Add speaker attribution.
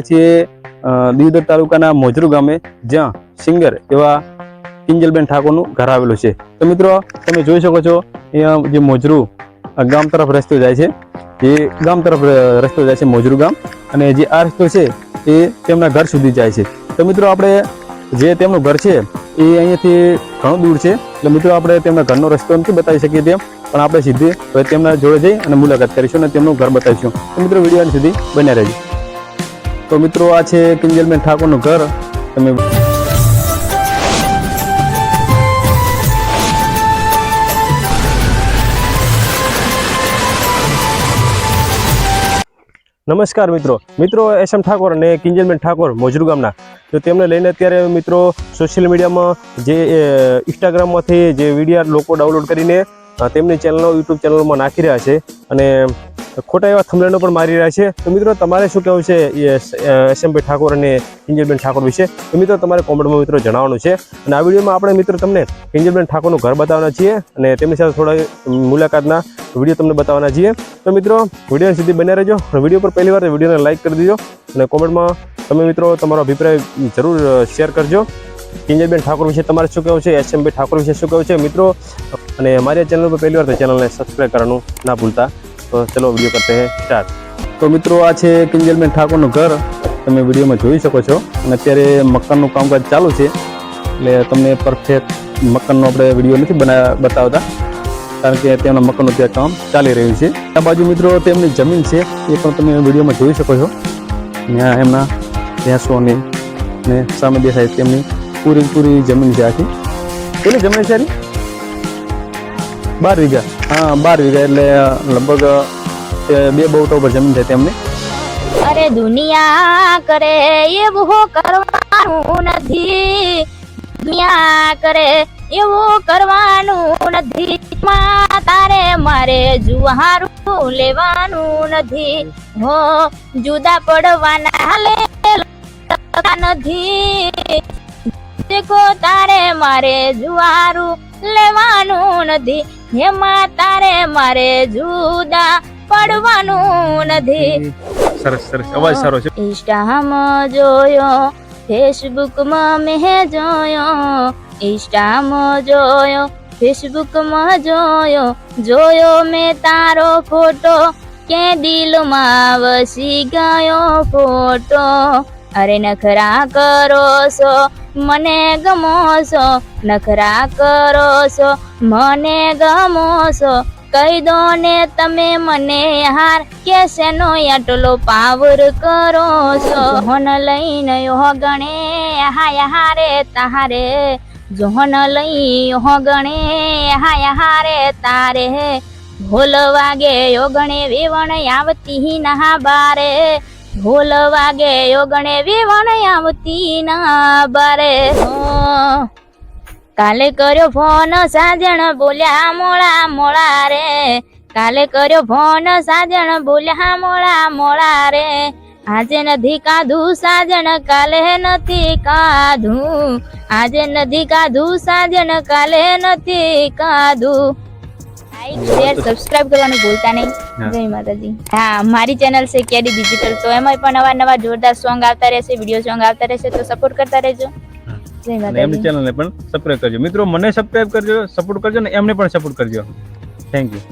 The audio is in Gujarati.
Speaker 1: છીએ દીવદર તાલુકાના મોજરૂ ગામે જ્યાં સિંગર એવા કિંજલબેન ઠાકોરનું ઘર આવેલું છે. તો મિત્રો, તમે જોઈ શકો છો, અહીંયા જે મોજરૂ ગામ તરફ રસ્તો જાય છે. એ ગામ તરફ રસ્તો જાય છે મોજરૂ ગામ અને જે આ રસ્તો છે એ તેમના ઘર સુધી જાય છે. તો મિત્રો, આપણે જે તેમનું ઘર છે એ અહીંયાથી ઘણું દૂર છે. એટલે મિત્રો, આપણે તેમના ઘરનો રસ્તો નથી બતાવી શકીએ તેમ, પણ આપણે સીધી તેમના જોડે જઈ અને મુલાકાત કરીશું અને તેમનું ઘર બતાવીશું. તો મિત્રો, વીડિયો સુધી બન્યા રહેજો. તો મિત્રો આ છે કિંજલબેન ઠાકોરનું ઘર. તમે નમસ્કાર મિત્રો. મિત્રો એસ એમ ઠાકોર અને કિંજલબેન ઠાકોર મોજરૂ ગામના. તો તેમને લઈને અત્યારે મિત્રો સોશિયલ મીડિયામાં જે ઇન્સ્ટાગ્રામમાંથી જે વિડીયા લોકો ડાઉનલોડ કરીને તેમની ચેનલો યુટ્યુબ ચેનલમાં નાખી રહ્યા છે. અને ખોટા એવા થમલેનો પણ મારી રહ્યા છે. તો મિત્રો, તમારે શું કહેવું છે એસએમભાઈ ઠાકોર અને કિંજલબેન ઠાકોર વિશે? તો મિત્રો, તમારે કોમેન્ટમાં મિત્રો જણાવવાનું છે. અને આ વિડીયોમાં આપણે મિત્રો તમને કિંજલબેન ઠાકોરનું ઘર બતાવવાના છીએ અને તેમની સાથે થોડા મુલાકાતના વીડિયો તમને બતાવવાના છીએ. તો મિત્રો, વિડીયોને સુધી બન્યા રહેજો. અને વીડિયો પર પહેલી વાર વિડીયોને લાઈક કરી દેજો. અને કોમેન્ટમાં તમે મિત્રો તમારો અભિપ્રાય જરૂર શેર કરજો. કિંજલબેન ઠાકોર વિશે તમારે શું કહેવું છે? એસએમભાઈ ઠાકોર વિશે શું કહેવું છે? મિત્રો, અને મારી ચેનલ પર પહેલી વાર ચેનલને સબસ્ક્રાઈબ કરવાનું ના ભૂલતા. તો ચલો વીડિયો કરતે હે સ્ટાર્ટ તો મિત્રો આ છે કિંજલબેન ઠાકોરનું ઘર. તમે વિડીયોમાં જોઈ શકો છો. અને અત્યારે મકાનનું કામકાજ ચાલુ છે. એટલે તમને પરફેક્ટ મકાનનો આપણે વીડિયો નથી બના બતાવતા. કારણ કે તેમના મકાનનું ત્યાં કામ ચાલી રહ્યું છે. આ બાજુ મિત્રો તેમની જમીન છે. એ પણ તમે વિડીયોમાં જોઈ શકો છો. ત્યાં એમના ભેંસોની ને સામે દેખાય તેમની પૂરી પૂરી જમીન છે આખી. કેટલી જમીન છે બાર વીઘા. હા, બાર વીઘા એટલે લગભગ બે બહુ ઉપર જમીન છે તેમની.
Speaker 2: અરે દુનિયા કરે એવું કરવાનું નથી. દુનિયા કરે એવું કરવાનું નથી. તારે મારે જુહારું લેવાનું નથી. હો, જુદા પડવાના લે નથી. તારે મારે જુવારું લેવાનું નથી. એમાં તારે મારે જુદા પડવાનું નથી.
Speaker 1: સરસ સરસ. અવાજ સારો છે.
Speaker 2: ઇન્સ્ટામાં જોયો ફેસબુકમાં મેં જોયો. ઇન્સ્ટામાં જોયો ફેસબુકમાં જોયો. જોયો મેં તારો ફોટો કે દિલમાં વસી ગયો ફોટો. અરે નખરા કરો છો મને ગમો છો નખરા કરો છો મને ગમો છો કહી દો ને તમે મને હાર કે શેનો આટલો પાવર કરો છો હોન લઈને યો ગણે, હાય હારે તારે. જોહન લઈ હો ગણે, હાય હારે તારે. ભોલ વાગે યોગણે વેવણ આવતી નહા બારે. ભોલ વાગે યોગણે વિવણ આવતી ના બારે કાલે કર્યો ફોન સાજણ બોલ્યા મોળા મોળા રે. કાલે કર્યો ફોન સાજણ બોલ્યા મોળા મોળા રે. આજે નથી કાધું સાજણ, કાલે નથી કાધું. આજે નથી કાધું સાજણ, કાલે નથી કાધું. લાઈક શેર સબસ્ક્રાઇબ કરવાનું ભૂલતા નહીં. જય માતાજી. હા મારી ચેનલ છે કેડી ડિજિટલ તો એમાં પણ નવા નવા જોરદાર સોંગ આવતા રહેશે વીડિયો સોંગ આવતા રહેશે તો સપોર્ટ કરતા રહેજો. જય
Speaker 1: માતા એમની ચેનલને પણ સબસ્ક્રાઇબ કરજો. મિત્રો મને સબસ્ક્રાઇબ કરજો સપોર્ટ કરજો ને એમને પણ સપોર્ટ કરજો. Thank you